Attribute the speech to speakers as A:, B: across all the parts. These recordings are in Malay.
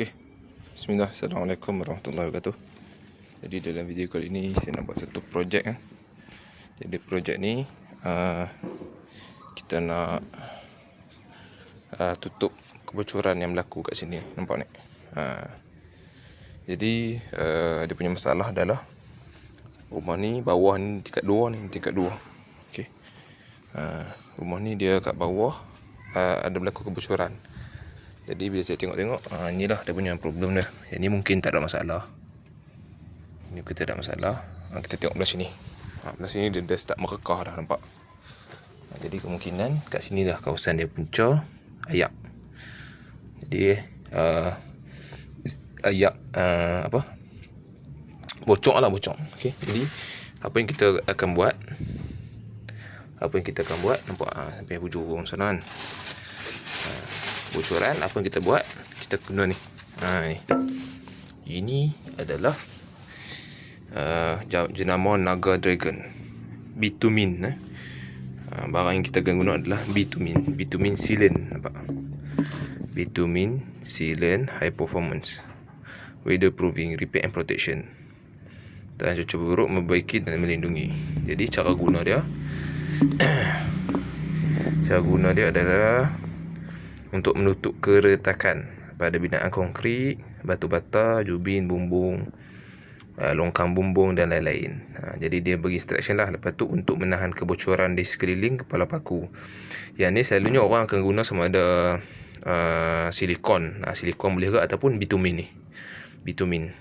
A: Okey. Bismillah. Assalamualaikum warahmatullahi wabarakatuh. Jadi dalam video kali ini saya nak buat satu projek eh. Jadi projek ni uh, kita nak uh, tutup kebocoran yang berlaku kat sini. Nampak ni? Uh, jadi uh, dia punya masalah adalah rumah ni bawah ni tingkat 2 ni tingkat 2. Okey. Uh, rumah ni dia kat bawah uh, ada berlaku kebocoran. Jadi bila saya tengok-tengok, ha, inilah dia punya problem dia. Yang ni mungkin tak ada masalah. Ini kita tak ada masalah. Ha, kita tengok belah sini. Ha, belah sini dia dah start merekah dah nampak. Ha, jadi kemungkinan kat sini dah kawasan dia punca ayak. Jadi uh, ayak uh, apa? Bocor lah bocor. Okay. Jadi apa yang kita akan buat? Apa yang kita akan buat? Nampak ha, sampai hujung sana kan bocoran apa yang kita buat? Kita guna ni. Ha ni. Ini adalah uh, jenama naga dragon. Bitumin eh. Uh, barang yang kita akan guna adalah bitumin. Bitumin sealant nampak? Bitumin sealant high performance. Weather proofing repair and protection. Dan cuaca buruk membaiki dan melindungi. Jadi cara guna dia cara guna dia adalah untuk menutup keretakan pada binaan konkrit, batu bata, jubin, bumbung, uh, longkang bumbung dan lain-lain. Ha, jadi dia bagi instruction lah lepas tu untuk menahan kebocoran di sekeliling kepala paku. Yang ni selalunya orang akan guna sama ada uh, silikon. Ha, silikon boleh ke ataupun bitumin ni. Bitumin.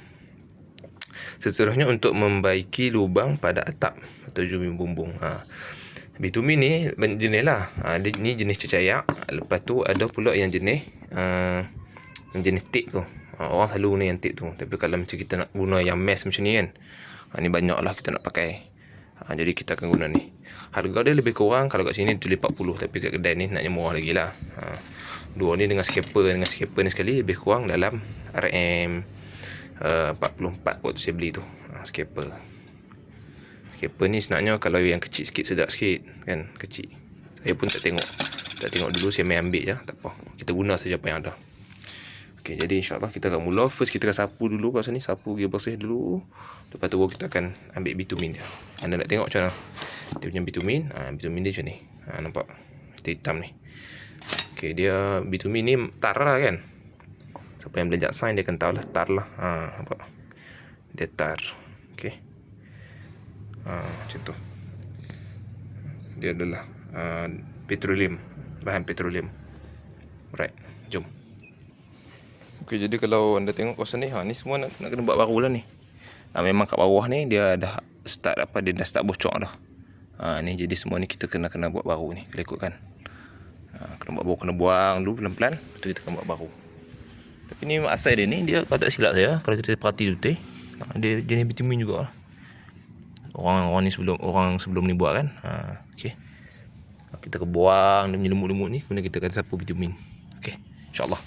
A: Seterusnya untuk membaiki lubang pada atap atau jubin bumbung. Ha. Bitumin ni jenis lah. Ha, ni jenis cecayak. Lepas tu ada pula yang jenis uh, yang jenis tip tu. Ha, orang selalu guna yang tip tu. Tapi kalau macam kita nak guna yang mesh macam ni kan. Ha, ni banyak lah kita nak pakai. Ha, jadi kita akan guna ni. Harga dia lebih kurang kalau kat sini tulis 40. Tapi kat kedai ni naknya murah lagi lah. Ha, dua ni dengan scraper dengan scraper ni sekali lebih kurang dalam RM uh, 44 waktu saya beli tu. Ha, scraper. Scraper ni sebenarnya kalau yang kecil sikit sedap sikit kan kecil. Saya pun tak tengok. Tak tengok dulu saya main ambil je tak apa. Kita guna saja apa yang ada. Okey jadi insya-Allah kita akan mula first kita akan sapu dulu kat sini sapu dia bersih dulu. Lepas tu kita akan ambil bitumin dia. Anda nak tengok macam mana? Dia punya bitumin, ha, bitumin dia macam ni. Ha, nampak? Dia hitam ni. Okey dia bitumin ni tar lah kan. Siapa yang belajar sains dia akan tahu lah tar lah. Ha, nampak? Dia tar. Ha, macam tu. Dia adalah uh, petroleum bahan petroleum. Right jom. Ok jadi kalau anda tengok kawasan ni ha, ni semua nak, nak kena buat baru lah ni. Ha, memang kat bawah ni dia dah start apa dia dah start bocor dah. Ha, ni jadi semua ni kita kena kena buat baru ni kalau ikutkan. Ha, kena buat baru kena buang dulu pelan-pelan tu kita kena buat baru. Tapi ni asal dia ni dia kalau tak silap saya kalau kita perhati betul ha, dia jenis vitamin juga lah orang orang ni sebelum orang sebelum ni buat kan? Ha okey. Kita kebuang dia punya lemut-lemut ni kemudian kita akan sapu vitamin okey insyaallah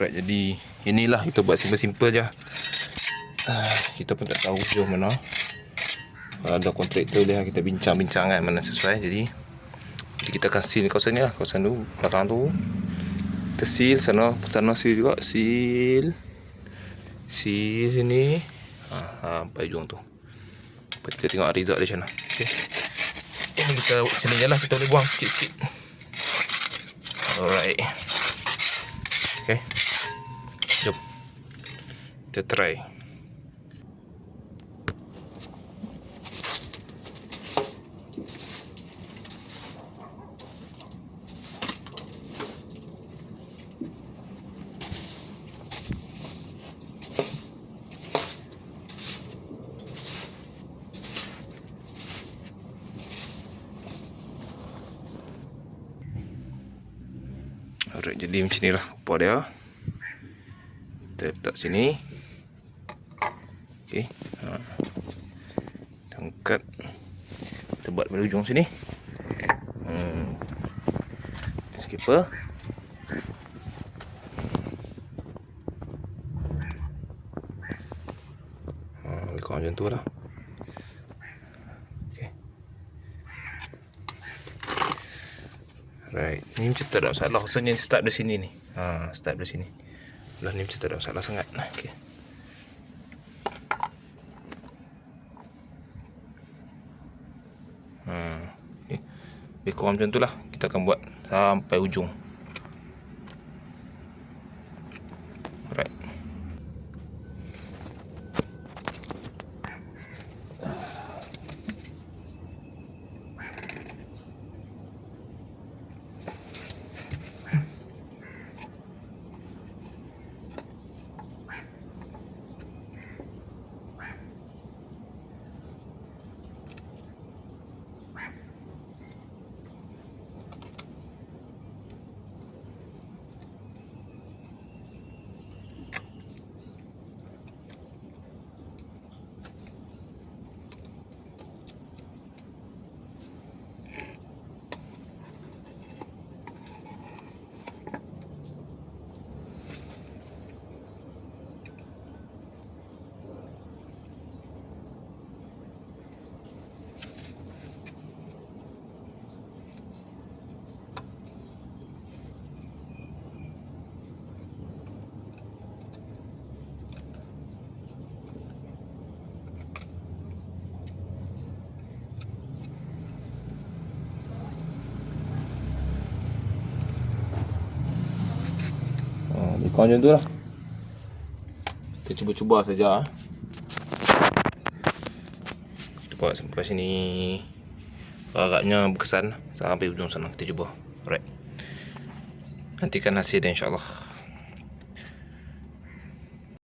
A: Alright, jadi inilah kita buat simple-simple je. Uh, kita pun tak tahu jauh mana. Kalau ada kontraktor dia kita bincang-bincang kan mana sesuai. Jadi, kita akan seal kawasan ni lah. Kawasan tu, belakang tu. Kita seal sana sana seal juga. Seal. Seal sini. Ha, ha sampai ujung tu. Lepas kita tengok result dia macam mana okay. ini kita macam ni je lah. Kita boleh buang sikit-sikit. Alright. Ok jom to try. Jadi macam ni lah. Upah dia. Kita letak sini. Okey. Ha. Kita angkat. Kita buat pada ujung sini. Hmm. Skipper. Ha, lebih kurang macam tu lah. Right. Ni macam tak ada masalah. Rasanya start dari sini ni. Ha, start dari sini. Belah ni macam tak ada masalah sangat. Okey. Lebih kurang macam tu lah. Kita akan buat sampai ujung. Right. Kurang macam tu lah. Kita cuba-cuba saja. Kita buat sampai sini. Agaknya berkesan sampai ujung sana. Kita cuba. Alright. Nantikan hasil dia insyaAllah.